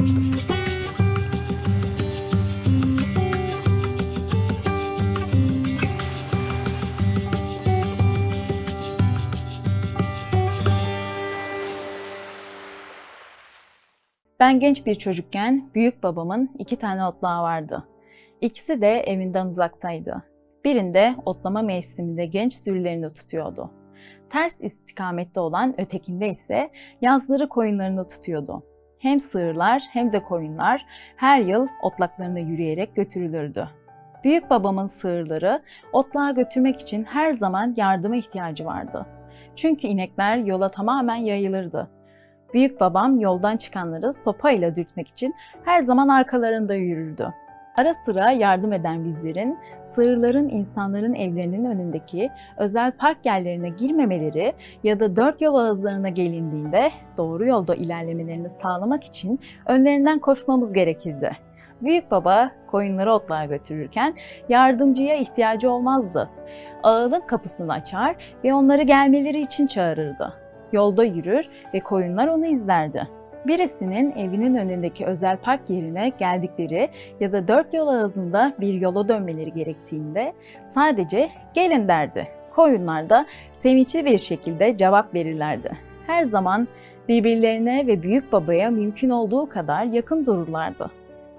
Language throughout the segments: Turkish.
Ben genç bir çocukken büyük babamın iki tane otlağı vardı. İkisi de evinden uzaktaydı. Birinde otlama mevsiminde genç sürülerini tutuyordu. Ters istikamette olan ötekinde ise yazları koyunlarını tutuyordu. Hem sığırlar hem de koyunlar her yıl otlaklarına yürüyerek götürülürdü. Büyük babamın sığırları otlağa götürmek için her zaman yardıma ihtiyacı vardı. Çünkü inekler yola tamamen yayılırdı. Büyük babam yoldan çıkanları sopayla dürtmek için her zaman arkalarında yürürdü. Ara sıra yardım eden bizlerin, sığırların insanların evlerinin önündeki özel park yerlerine girmemeleri ya da dört yol ağızlarına gelindiğinde doğru yolda ilerlemelerini sağlamak için önlerinden koşmamız gerekirdi. Büyük baba koyunları otluğa götürürken yardımcıya ihtiyacı olmazdı. Ağılın kapısını açar ve onları gelmeleri için çağırırdı. Yolda yürür ve koyunlar onu izlerdi. Birisinin evinin önündeki özel park yerine geldikleri ya da dört yol ağzında bir yola dönmeleri gerektiğinde sadece gelin derdi. Koyunlar da sevinçli bir şekilde cevap verirlerdi. Her zaman birbirlerine ve büyük babaya mümkün olduğu kadar yakın dururlardı.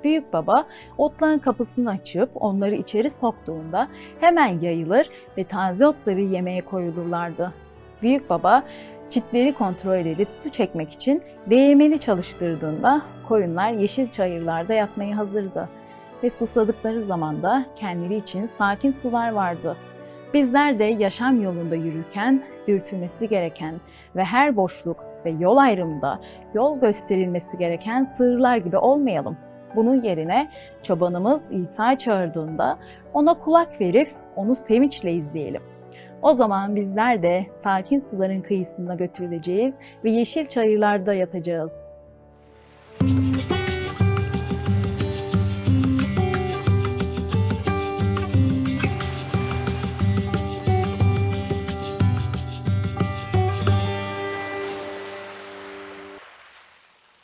Büyük baba otlağın kapısını açıp onları içeri soktuğunda hemen yayılır ve taze otları yemeye koyulurlardı. Büyük baba çitleri kontrol edip su çekmek için değirmeni çalıştırdığında koyunlar yeşil çayırlarda yatmaya hazırdı ve susadıkları zamanda kendileri için sakin sular vardı. Bizler de yaşam yolunda yürürken dürtülmesi gereken ve her boşluk ve yol ayrımında yol gösterilmesi gereken sığırlar gibi olmayalım. Bunun yerine çobanımız İsa çağırdığında ona kulak verip onu sevinçle izleyelim. O zaman bizler de sakin suların kıyısına götürüleceğiz ve yeşil çayırlarda yatacağız.